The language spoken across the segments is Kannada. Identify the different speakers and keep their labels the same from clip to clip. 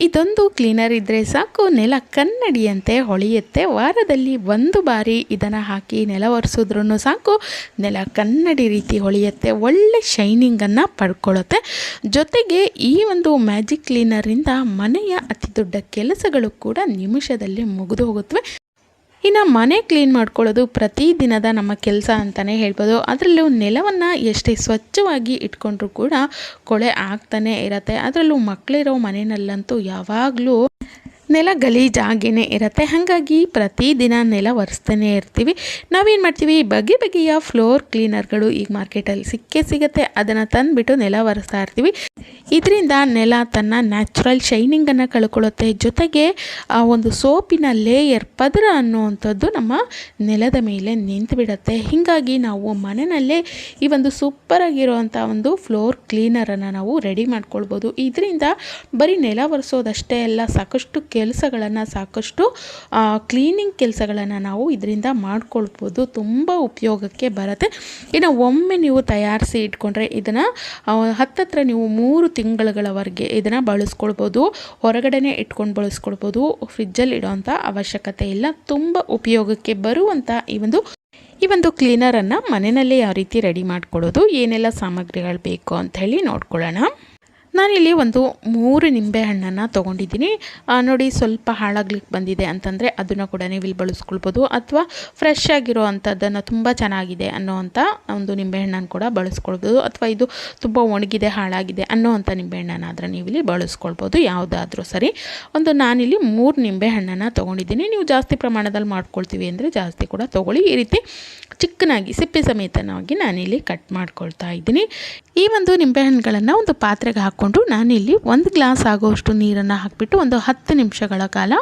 Speaker 1: ಇದೊಂದು ಕ್ಲೀನರ್ ಇದ್ದರೆ ಸಾಕು. ನೆಲ ಕನ್ನಡಿಯಂತೆ ಹೊಳೆಯುತ್ತೆ. ವಾರದಲ್ಲಿ ಒಂದು ಬಾರಿ ಇದನ್ನು ಹಾಕಿ ನೆಲ ಒರೆಸಿದ್ರೂ ಸಾಕು. ನೆಲ ಕನ್ನಡಿ ರೀತಿ ಹೊಳೆಯುತ್ತೆ. ಒಳ್ಳೆ ಶೈನಿಂಗನ್ನು ಪಡ್ಕೊಳ್ಳುತ್ತೆ ಜೊತೆಗೆ ಈ ಒಂದು ಮ್ಯಾಜಿಕ್ ಕ್ಲೀನರಿಂದ ಮನೆಯ ಅತಿ ದೊಡ್ಡ ಕೆಲಸಗಳು ಕೂಡ ನಿಮಿಷದಲ್ಲಿ ಮುಗಿದು ಹೋಗುತ್ತವೆ. ಇನ್ನು ಮನೆ ಕ್ಲೀನ್ ಮಾಡ್ಕೊಳ್ಳೋದು ಪ್ರತಿದಿನದ ನಮ್ಮ ಕೆಲಸ ಅಂತಲೇ ಹೇಳ್ಬೋದು. ಅದರಲ್ಲೂ ನೆಲವನ್ನು ಎಷ್ಟೇ ಸ್ವಚ್ಛವಾಗಿ ಇಟ್ಕೊಂಡ್ರೂ ಕೂಡ ಕೊಳೆ ಆಗ್ತಾನೆ ಇರತ್ತೆ. ಅದರಲ್ಲೂ ಮಕ್ಕಳಿರೋ ಮನೆಯಲ್ಲಂತೂ ಯಾವಾಗಲೂ ನೆಲ ಗಲೀಜಾಗೇ ಇರುತ್ತೆ. ಹಾಗಾಗಿ ಪ್ರತಿದಿನ ನೆಲ ಒರೆಸ್ತಾನೆ ಇರ್ತೀವಿ. ನಾವೇನು ಮಾಡ್ತೀವಿ? ಬಗೆ ಬಗೆಯ ಫ್ಲೋರ್ ಕ್ಲೀನರ್ಗಳು ಈಗ ಮಾರ್ಕೆಟಲ್ಲಿ ಸಿಕ್ಕೇ ಸಿಗುತ್ತೆ. ಅದನ್ನು ತಂದುಬಿಟ್ಟು ನೆಲ ಒರೆಸ್ತಾ ಇರ್ತೀವಿ. ಇದರಿಂದ ನೆಲ ತನ್ನ ನ್ಯಾಚುರಲ್ ಶೈನಿಂಗನ್ನು ಕಳ್ಕೊಳ್ಳುತ್ತೆ. ಜೊತೆಗೆ, ಆ ಒಂದು ಸೋಪಿನ ಲೇಯರ್ ಪದರ ಅನ್ನುವಂಥದ್ದು ನಮ್ಮ ನೆಲದ ಮೇಲೆ ನಿಂತು ಬಿಡುತ್ತೆ ಹೀಗಾಗಿ ನಾವು ಮನೆಯಲ್ಲೇ ಈ ಒಂದು ಸೂಪರಾಗಿರುವಂಥ ಒಂದು ಫ್ಲೋರ್ ಕ್ಲೀನರನ್ನು ನಾವು ರೆಡಿ ಮಾಡ್ಕೊಳ್ಬೋದು. ಇದರಿಂದ ಬರೀ ನೆಲ ಒರೆಸೋದಷ್ಟೇ ಅಲ್ಲ, ಸಾಕಷ್ಟು ಕೆಲಸಗಳನ್ನು ಸಾಕಷ್ಟು ಕ್ಲೀನಿಂಗ್ ಕೆಲಸಗಳನ್ನು ನಾವು ಇದರಿಂದ ಮಾಡ್ಕೊಳ್ಬೋದು. ತುಂಬ ಉಪಯೋಗಕ್ಕೆ ಬರುತ್ತೆ. ಇನ್ನು ಒಮ್ಮೆ ನೀವು ತಯಾರಿಸಿ ಇಟ್ಕೊಂಡ್ರೆ ಇದನ್ನು ಹತ್ತತ್ರ ನೀವು ಮೂರು ತಿಂಗಳುಗಳವರೆಗೆ ಇದನ್ನು ಬಳಸ್ಕೊಳ್ಬೋದು. ಹೊರಗಡೆನೇ ಇಟ್ಕೊಂಡು ಬಳಸ್ಕೊಳ್ಬೋದು. ಫ್ರಿಜ್ಜಲ್ಲಿ ಇಡೋವಂಥ ಅವಶ್ಯಕತೆ ಇಲ್ಲ. ತುಂಬ ಉಪಯೋಗಕ್ಕೆ ಬರುವಂಥ ಈ ಒಂದು ಈ ಒಂದು ಕ್ಲೀನರನ್ನು ಮನೆಯಲ್ಲೇ ಯಾವ ರೀತಿ ರೆಡಿ ಮಾಡ್ಕೊಳ್ಳೋದು ಏನೆಲ್ಲ ಸಾಮಗ್ರಿಗಳು ಬೇಕು ಅಂತ ಹೇಳಿ ನೋಡ್ಕೊಳ್ಳೋಣ. ನಾನಿಲ್ಲಿ ಒಂದು ಮೂರು ನಿಂಬೆ ಹಣ್ಣನ್ನು ತೊಗೊಂಡಿದ್ದೀನಿ. ನೋಡಿ ಸ್ವಲ್ಪ ಹಾಳಾಗ್ಲಿಕ್ಕೆ ಬಂದಿದೆ ಅಂತಂದರೆ ಅದನ್ನು ಕೂಡ ನೀವು ಇಲ್ಲಿ ಬಳಸ್ಕೊಳ್ಬೋದು ಅಥವಾ ಫ್ರೆಶ್ ಆಗಿರೋ ಅಂಥದ್ದನ್ನು ತುಂಬ ಚೆನ್ನಾಗಿದೆ ಅನ್ನೋವಂಥ ಒಂದು ನಿಂಬೆಹಣ್ಣನ್ನು ಕೂಡ ಬಳಸ್ಕೊಳ್ಬೋದು ಅಥವಾ ಇದು ತುಂಬ ಒಣಗಿದೆ, ಹಾಳಾಗಿದೆ ಅನ್ನೋವಂಥ ನಿಂಬೆಹಣ್ಣನ್ನಾದರೆ ನೀವು ಇಲ್ಲಿ ಬಳಸ್ಕೊಳ್ಬೋದು ಯಾವುದಾದ್ರೂ ಸರಿ. ಒಂದು ನಾನಿಲ್ಲಿ ಮೂರು ನಿಂಬೆ ಹಣ್ಣನ್ನು ತೊಗೊಂಡಿದ್ದೀನಿ. ನೀವು ಜಾಸ್ತಿ ಪ್ರಮಾಣದಲ್ಲಿ ಮಾಡ್ಕೊಳ್ತೀವಿ ಅಂದರೆ ಜಾಸ್ತಿ ಕೂಡ ತೊಗೊಳ್ಳಿ. ಈ ರೀತಿ ಚಿಕ್ಕನಾಗಿ, ಸಿಪ್ಪೆ ಸಮೇತನಾಗಿ ನಾನಿಲ್ಲಿ ಕಟ್ ಮಾಡ್ಕೊಳ್ತಾ ಇದ್ದೀನಿ. ಈ ಒಂದು ನಿಂಬೆಹಣ್ಣುಗಳನ್ನು ಒಂದು ಪಾತ್ರೆಗೆ ಹಾಕ್ಕೊಂಡು ನಾನಿಲ್ಲಿ ಒಂದು ಗ್ಲಾಸ್ ಆಗೋಷ್ಟು ನೀರನ್ನು ಹಾಕಿಬಿಟ್ಟು ಒಂದು ಹತ್ತು ನಿಮಿಷಗಳ ಕಾಲ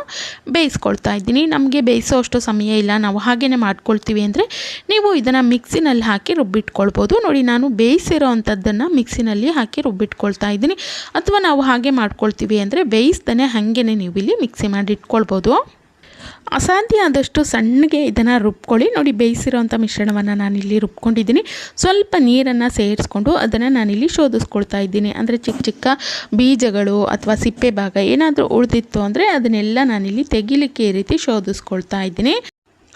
Speaker 1: ಬೇಯಿಸ್ಕೊಳ್ತಾ ಇದ್ದೀನಿ. ನಮಗೆ ಬೇಯಿಸೋ ಅಷ್ಟು ಸಮಯ ಇಲ್ಲ. ನಾವು ಹಾಗೇ ಮಾಡ್ಕೊಳ್ತೀವಿ ಅಂದರೆ ನೀವು ಇದನ್ನು ಮಿಕ್ಸಿನಲ್ಲಿ ಹಾಕಿ ರುಬ್ಬಿಟ್ಕೊಳ್ಬೋದು. ನೋಡಿ, ನಾನು ಬೇಯಿಸಿರೋ ಅಂಥದ್ದನ್ನು ಮಿಕ್ಸಿನಲ್ಲಿ ಹಾಕಿ ರುಬ್ಬಿಟ್ಕೊಳ್ತಾ ಇದ್ದೀನಿ. ಅಥವಾ ನಾವು ಹಾಗೆ ಮಾಡ್ಕೊಳ್ತೀವಿ ಅಂದರೆ ಬೇಯಿಸ್ದೇ ಹಾಗೇ ನೀವು ಇಲ್ಲಿ ಮಿಕ್ಸಿ ಮಾಡಿ ಇಟ್ಕೊಳ್ಬೋದು. ಅಸಾಧ್ಯ ಆದಷ್ಟು ಸಣ್ಣಗೆ ಇದನ್ನು ರುಬ್ಕೊಳ್ಳಿ. ನೋಡಿ ಬೇಯಿಸಿರೋವಂಥ ಮಿಶ್ರಣವನ್ನು ನಾನಿಲ್ಲಿ ರುಬ್ಕೊಂಡಿದ್ದೀನಿ. ಸ್ವಲ್ಪ ನೀರನ್ನು ಸೇರಿಸ್ಕೊಂಡು ಅದನ್ನು ನಾನಿಲ್ಲಿ ಶೋಧಿಸ್ಕೊಳ್ತಾ ಇದ್ದೀನಿ. ಅಂದರೆ ಚಿಕ್ಕ ಚಿಕ್ಕ ಬೀಜಗಳು ಅಥವಾ ಸಿಪ್ಪೆ ಭಾಗ ಏನಾದರೂ ಉಳಿದಿತ್ತು ಅಂದರೆ ಅದನ್ನೆಲ್ಲ ನಾನಿಲ್ಲಿ ತೆಗಿಲಿಕ್ಕೆ ಈ ರೀತಿ ಶೋಧಿಸ್ಕೊಳ್ತಾ ಇದ್ದೀನಿ.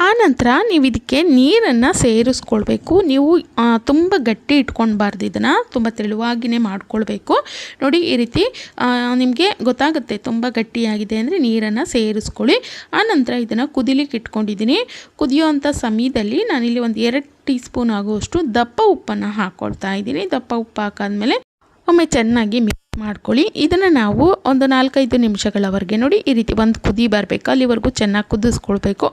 Speaker 1: ಆನಂತರ ನೀವು ಇದಕ್ಕೆ ನೀರನ್ನು ಸೇರಿಸ್ಕೊಳ್ಬೇಕು. ನೀವು ತುಂಬ ಗಟ್ಟಿ ಇಟ್ಕೊಳ್ಬಾರ್ದು ಇದನ್ನು. ತುಂಬ ತೆಳುವಾಗಿಯೇ ಮಾಡ್ಕೊಳ್ಬೇಕು. ನೋಡಿ, ಈ ರೀತಿ ನಿಮಗೆ ಗೊತ್ತಾಗುತ್ತೆ ತುಂಬ ಗಟ್ಟಿಯಾಗಿದೆ ಅಂದರೆ ನೀರನ್ನು ಸೇರಿಸ್ಕೊಳ್ಳಿ. ಆನಂತರ ಇದನ್ನು ಕುದಿಲಿಕ್ಕೆ ಇಟ್ಕೊಂಡಿದ್ದೀನಿ. ಕುದಿಯೋವಂಥ ಸಮಯದಲ್ಲಿ ನಾನಿಲ್ಲಿ ಒಂದು ಎರಡು ಟೀ ಸ್ಪೂನ್ ಆಗುವಷ್ಟು ದಪ್ಪ ಉಪ್ಪನ್ನು ಹಾಕ್ಕೊಳ್ತಾ ಇದ್ದೀನಿ. ದಪ್ಪ ಉಪ್ಪು ಹಾಕಾದ್ಮೇಲೆ ಒಮ್ಮೆ ಚೆನ್ನಾಗಿ ಮಿಕ್ಸ್ ಮಾಡ್ಕೊಳ್ಳಿ. ಇದನ್ನು ನಾವು ಒಂದು ನಾಲ್ಕೈದು ನಿಮಿಷಗಳವರೆಗೆ ನೋಡಿ ಈ ರೀತಿ ಒಂದು ಕುದಿ ಬರಬೇಕು. ಅಲ್ಲಿವರೆಗೂ ಚೆನ್ನಾಗಿ ಕುದಿಸ್ಕೊಳ್ಬೇಕು.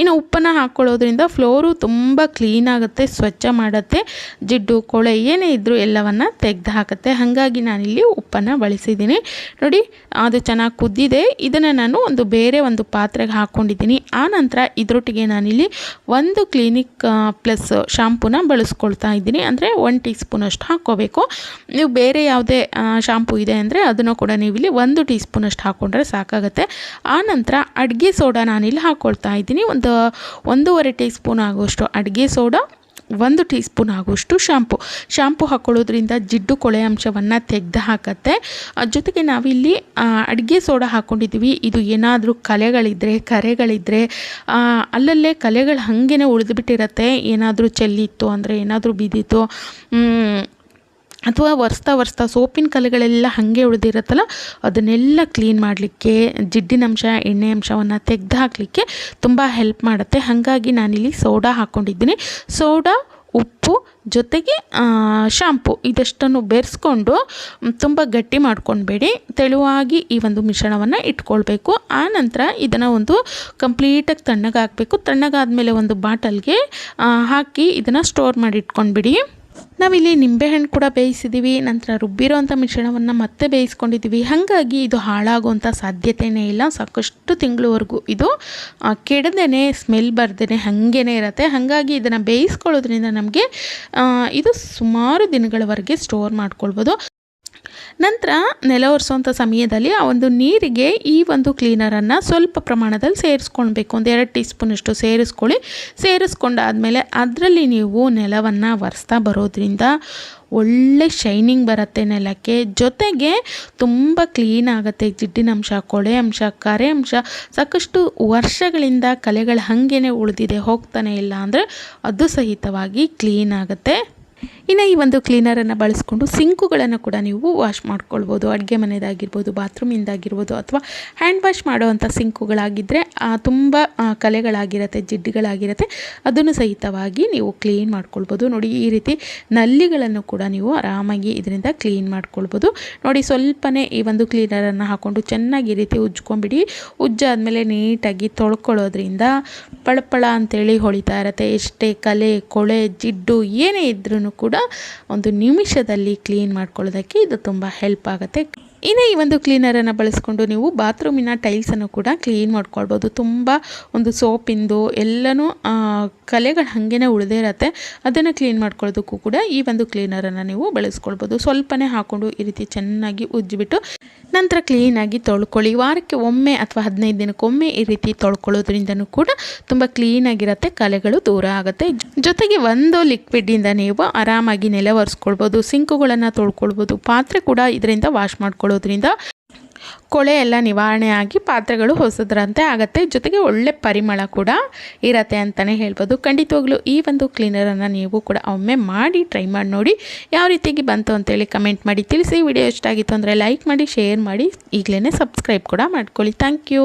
Speaker 1: ಇನ್ನು ಉಪ್ಪನ್ನು ಹಾಕ್ಕೊಳ್ಳೋದ್ರಿಂದ ಫ್ಲೋರು ತುಂಬ ಕ್ಲೀನ್ ಆಗುತ್ತೆ, ಸ್ವಚ್ಛ ಮಾಡುತ್ತೆ. ಜಿಡ್ಡು, ಕೊಳೆ ಏನೇ ಇದ್ದರೂ ಎಲ್ಲವನ್ನು ತೆಗೆದು ಹಾಕುತ್ತೆ. ಹಾಗಾಗಿ ನಾನಿಲ್ಲಿ ಉಪ್ಪನ್ನು ಬಳಸಿದ್ದೀನಿ. ನೋಡಿ, ಅದು ಚೆನ್ನಾಗಿ ಕುದ್ದಿದೆ. ಇದನ್ನು ನಾನು ಒಂದು ಬೇರೆ ಒಂದು ಪಾತ್ರೆಗೆ ಹಾಕ್ಕೊಂಡಿದ್ದೀನಿ ಆನಂತರ ಇದರೊಟ್ಟಿಗೆ ನಾನಿಲ್ಲಿ ಒಂದು ಕ್ಲಿನಿಕ್ ಪ್ಲಸ್ ಶಾಂಪೂನ ಬಳಸ್ಕೊಳ್ತಾ ಇದ್ದೀನಿ. ಅಂದರೆ ಒನ್ ಟೀ ಸ್ಪೂನಷ್ಟು ಹಾಕ್ಕೋಬೇಕು. ನೀವು ಬೇರೆ ಯಾವುದೇ ಶಾಂಪು ಶಾಂಪು ಇದೆ ಅಂದರೆ ಅದನ್ನು ಕೂಡ ನೀವು ಇಲ್ಲಿ ಒಂದು ಟೀ ಸ್ಪೂನಷ್ಟು ಹಾಕ್ಕೊಂಡ್ರೆ ಸಾಕಾಗುತ್ತೆ ಆನಂತರ ಅಡುಗೆ ಸೋಡಾ ನಾನಿಲ್ಲಿ ಹಾಕ್ಕೊಳ್ತಾ ಇದ್ದೀನಿ. ಒಂದು ಒಂದೂವರೆ ಟೀ ಸ್ಪೂನ್ ಆಗುವಷ್ಟು ಅಡುಗೆ ಸೋಡಾ, ಒಂದು ಟೀ ಸ್ಪೂನ್ ಆಗುವಷ್ಟು ಶ್ಯಾಂಪು ಶಾಂಪು ಹಾಕ್ಕೊಳ್ಳೋದ್ರಿಂದ ಜಿಡ್ಡು ಕೊಳೆ ಅಂಶವನ್ನು ತೆಗೆದು ಹಾಕತ್ತೆ. ಜೊತೆಗೆ ನಾವಿಲ್ಲಿ ಅಡುಗೆ ಸೋಡಾ ಹಾಕ್ಕೊಂಡಿದ್ದೀವಿ ಇದು ಏನಾದರೂ ಕಲೆಗಳಿದ್ದರೆ ಕರೆಗಳಿದ್ದರೆ ಅಲ್ಲಲ್ಲೇ ಕಲೆಗಳು ಹಾಗೇನೆ ಉಳಿದುಬಿಟ್ಟಿರತ್ತೆ. ಏನಾದರೂ ಚೆಲ್ಲಿತ್ತು ಅಂದರೆ ಏನಾದರೂ ಬಿದ್ದಿತ್ತು. ಅಥವಾ ಒರೆಸ್ತಾ ಒರೆಸ್ತಾ ಸೋಪಿನ ಕಲೆಗಳೆಲ್ಲ ಹಾಗೆ ಉಳಿದಿರುತ್ತಲ್ಲ, ಅದನ್ನೆಲ್ಲ ಕ್ಲೀನ್ ಮಾಡಲಿಕ್ಕೆ ಜಿಡ್ಡಿನಂಶ ಎಣ್ಣೆ ಅಂಶವನ್ನು ತೆಗೆದು ಹಾಕಲಿಕ್ಕೆ ತುಂಬ ಹೆಲ್ಪ್ ಮಾಡುತ್ತೆ. ಹಾಗಾಗಿ ನಾನಿಲ್ಲಿ ಸೋಡಾ ಹಾಕ್ಕೊಂಡಿದ್ದೀನಿ ಸೋಡಾ, ಉಪ್ಪು ಜೊತೆಗೆ ಶಾಂಪು ಇದಷ್ಟನ್ನು ಬೆರೆಸ್ಕೊಂಡು ತುಂಬ ಗಟ್ಟಿ ಮಾಡ್ಕೊಳ್ಬೇಡಿ. ತೆಳುವಾಗಿ ಈ ಒಂದು ಮಿಶ್ರಣವನ್ನು ಇಟ್ಕೊಳ್ಬೇಕು. ಆ ನಂತರ ಇದನ್ನು ಒಂದು ಕಂಪ್ಲೀಟಾಗಿ ತಣ್ಣಗಾದ ಮೇಲೆ ಒಂದು ಬಾಟಲ್ಗೆ ಹಾಕಿ ಇದನ್ನು ಸ್ಟೋರ್ ಮಾಡಿ ಇಟ್ಕೊಂಡ್ಬಿಡಿ. ನಾವಿಲ್ಲಿ ನಿಂಬೆಹಣ್ಣು ಕೂಡ ಬೇಯಿಸಿದ್ದೀವಿ ನಂತರ ರುಬ್ಬಿರೋವಂಥ ಮಿಶ್ರಣವನ್ನು ಮತ್ತೆ ಬೇಯಿಸ್ಕೊಂಡಿದ್ದೀವಿ ಹಾಗಾಗಿ ಇದು ಹಾಳಾಗುವಂಥ ಸಾಧ್ಯತೆಯೇ ಇಲ್ಲ. ಸಾಕಷ್ಟು ತಿಂಗಳವರೆಗೂ ಇದು ಕೆಡದೇ ಸ್ಮೆಲ್ ಬರ್ದೇ ಹಾಗೇ ಇರುತ್ತೆ. ಹಾಗಾಗಿ ಇದನ್ನು ಬೇಯಿಸ್ಕೊಳ್ಳೋದ್ರಿಂದ ನಮಗೆ ಇದು ಸುಮಾರು ದಿನಗಳವರೆಗೆ ಸ್ಟೋರ್ ಮಾಡ್ಕೊಳ್ಬೋದು. ನಂತರ ನೆಲ ಒರೆಸೋಂಥ ಸಮಯದಲ್ಲಿ ಆ ಒಂದು ನೀರಿಗೆ ಈ ಒಂದು ಕ್ಲೀನರನ್ನು ಸ್ವಲ್ಪ ಪ್ರಮಾಣದಲ್ಲಿ ಸೇರಿಸ್ಕೊಳ್ಬೇಕು. ಒಂದು ಎರಡು ಟೀ ಸ್ಪೂನಷ್ಟು ಸೇರಿಸ್ಕೊಳ್ಳಿ. ಸೇರಿಸ್ಕೊಂಡಾದಮೇಲೆ ಅದರಲ್ಲಿ ನೀವು ನೆಲವನ್ನು ಒರೆಸ್ತಾ ಬರೋದ್ರಿಂದ ಒಳ್ಳೆ ಶೈನಿಂಗ್ ಬರುತ್ತೆ ನೆಲಕ್ಕೆ. ಜೊತೆಗೆ ತುಂಬ ಕ್ಲೀನ್ ಆಗುತ್ತೆ ಜಿಡ್ಡಿನಂಶ ಕೊಳೆ ಅಂಶ, ಕರೆ ಅಂಶ. ಸಾಕಷ್ಟು ವರ್ಷಗಳಿಂದ ಕಲೆಗಳು ಹಾಗೇನೆ ಉಳಿದಿದೆ, ಹೋಗ್ತಾನೆ ಇಲ್ಲ ಅಂದರೆ ಅದು ಸಹಿತವಾಗಿ ಕ್ಲೀನ್ ಆಗುತ್ತೆ. ಇನ್ನು ಈ ಒಂದು ಕ್ಲೀನರನ್ನು ಬಳಸ್ಕೊಂಡು ಸಿಂಕುಗಳನ್ನು ಕೂಡ ನೀವು ವಾಶ್ ಮಾಡ್ಕೊಳ್ಬೋದು. ಅಡುಗೆ ಮನೆಯದಾಗಿರ್ಬೋದು ಬಾತ್ರೂಮಿಂದಾಗಿರ್ಬೋದು ಅಥವಾ ಹ್ಯಾಂಡ್ ವಾಶ್ ಮಾಡುವಂಥ ಸಿಂಕುಗಳಾಗಿದ್ದರೆ ತುಂಬ ಕಲೆಗಳಾಗಿರತ್ತೆ, ಜಿಡ್ಡುಗಳಾಗಿರುತ್ತೆ, ಅದನ್ನು ಸಹಿತವಾಗಿ ನೀವು ಕ್ಲೀನ್ ಮಾಡ್ಕೊಳ್ಬೋದು. ನೋಡಿ, ಈ ರೀತಿ ನಲ್ಲಿಗಳನ್ನು ಕೂಡ ನೀವು ಆರಾಮಾಗಿ ಇದರಿಂದ ಕ್ಲೀನ್ ಮಾಡ್ಕೊಳ್ಬೋದು. ನೋಡಿ, ಸ್ವಲ್ಪನೇ ಈ ಒಂದು ಕ್ಲೀನರನ್ನು ಹಾಕ್ಕೊಂಡು ಚೆನ್ನಾಗಿ ಈ ರೀತಿ ಉಜ್ಕೊಂಬಿಡಿ. ಉಜ್ಜಾದಮೇಲೆ ನೀಟಾಗಿ ತೊಳ್ಕೊಳ್ಳೋದ್ರಿಂದ ಪಳಪಳ ಅಂತೇಳಿ ಹೊಳಿತಾ ಇರುತ್ತೆ. ಎಷ್ಟೇ ಕಲೆ, ಕೊಳೆ, ಜಿಡ್ಡು ಏನೇ ಇದ್ರೂ ಕೂಡ ಒಂದು ನಿಮಿಷದಲ್ಲಿ ಕ್ಲೀನ್ ಮಾಡ್ಕೊಳ್ಳೋದಕ್ಕೆ ಇದು ತುಂಬ ಹೆಲ್ಪ್ ಆಗುತ್ತೆ. ಇನ್ನು ಈ ಒಂದು ಕ್ಲೀನರನ್ನು ಬಳಸ್ಕೊಂಡು ನೀವು ಬಾತ್ರೂಮಿನ ಟೈಲ್ಸನ್ನು ಕೂಡ ಕ್ಲೀನ್ ಮಾಡ್ಕೊಳ್ಬೋದು. ತುಂಬ ಒಂದು ಸೋಪಿಂದು ಎಲ್ಲನೂ ಕಲೆಗಳು ಹಾಗೇನೆ ಉಳಿದೇ ಇರತ್ತೆ. ಅದನ್ನು ಕ್ಲೀನ್ ಮಾಡ್ಕೊಳ್ಳೋದಕ್ಕೂ ಕೂಡ ಈ ಒಂದು ಕ್ಲೀನರನ್ನು ನೀವು ಬಳಸ್ಕೊಳ್ಬೋದು. ಸ್ವಲ್ಪನೇ ಹಾಕ್ಕೊಂಡು ಈ ರೀತಿ ಚೆನ್ನಾಗಿ ಉಜ್ಜಿಬಿಟ್ಟು ನಂತರ ಕ್ಲೀನಾಗಿ ತೊಳ್ಕೊಳ್ಳಿ. ವಾರಕ್ಕೆ ಒಮ್ಮೆ ಅಥವಾ ಹದಿನೈದು ದಿನಕ್ಕೊಮ್ಮೆ ಈ ರೀತಿ ತೊಳ್ಕೊಳ್ಳೋದ್ರಿಂದನೂ ಕೂಡ ತುಂಬ ಕ್ಲೀನಾಗಿರುತ್ತೆ ಕಲೆಗಳು ದೂರ ಆಗುತ್ತೆ. ಜೊತೆಗೆ ಒಂದು ಲಿಕ್ವಿಡಿಂದ ನೀವು ಆರಾಮಾಗಿ ನೆಲೆ ಒರೆಸ್ಕೊಳ್ಬೋದು ಸಿಂಕುಗಳನ್ನು ತೊಳ್ಕೊಳ್ಬೋದು. ಪಾತ್ರೆ ಕೂಡ ಇದರಿಂದ ವಾಶ್ ಮಾಡ್ಕೊಳ್ಳೋದ್ರಿಂದ ಕೊಳೆ ಎಲ್ಲ ನಿವಾರಣೆ ಆಗಿ ಪಾತ್ರೆಗಳು ಹೊಸದ್ರಂತೆ ಆಗುತ್ತೆ. ಜೊತೆಗೆ ಒಳ್ಳೆ ಪರಿಮಳ ಕೂಡ ಇರತ್ತೆ ಅಂತಲೇ ಹೇಳ್ಬೋದು. ಖಂಡಿತವಾಗ್ಲೂ ಈ ಒಂದು ಕ್ಲೀನರನ್ನು ನೀವು ಕೂಡ ಒಮ್ಮೆ ಮಾಡಿ ಟ್ರೈ ಮಾಡಿ ನೋಡಿ ಯಾವ ರೀತಿಯಾಗಿ ಬಂತು ಅಂತೇಳಿ ಕಮೆಂಟ್ ಮಾಡಿ ತಿಳಿಸಿ. ವಿಡಿಯೋ ಇಷ್ಟ ಆಗಿತ್ತು ಅಂದರೆ ಲೈಕ್ ಮಾಡಿ ಶೇರ್ ಮಾಡಿ. ಈಗಲೇ ಸಬ್ಸ್ಕ್ರೈಬ್ ಕೂಡ ಮಾಡ್ಕೊಳ್ಳಿ. Thank you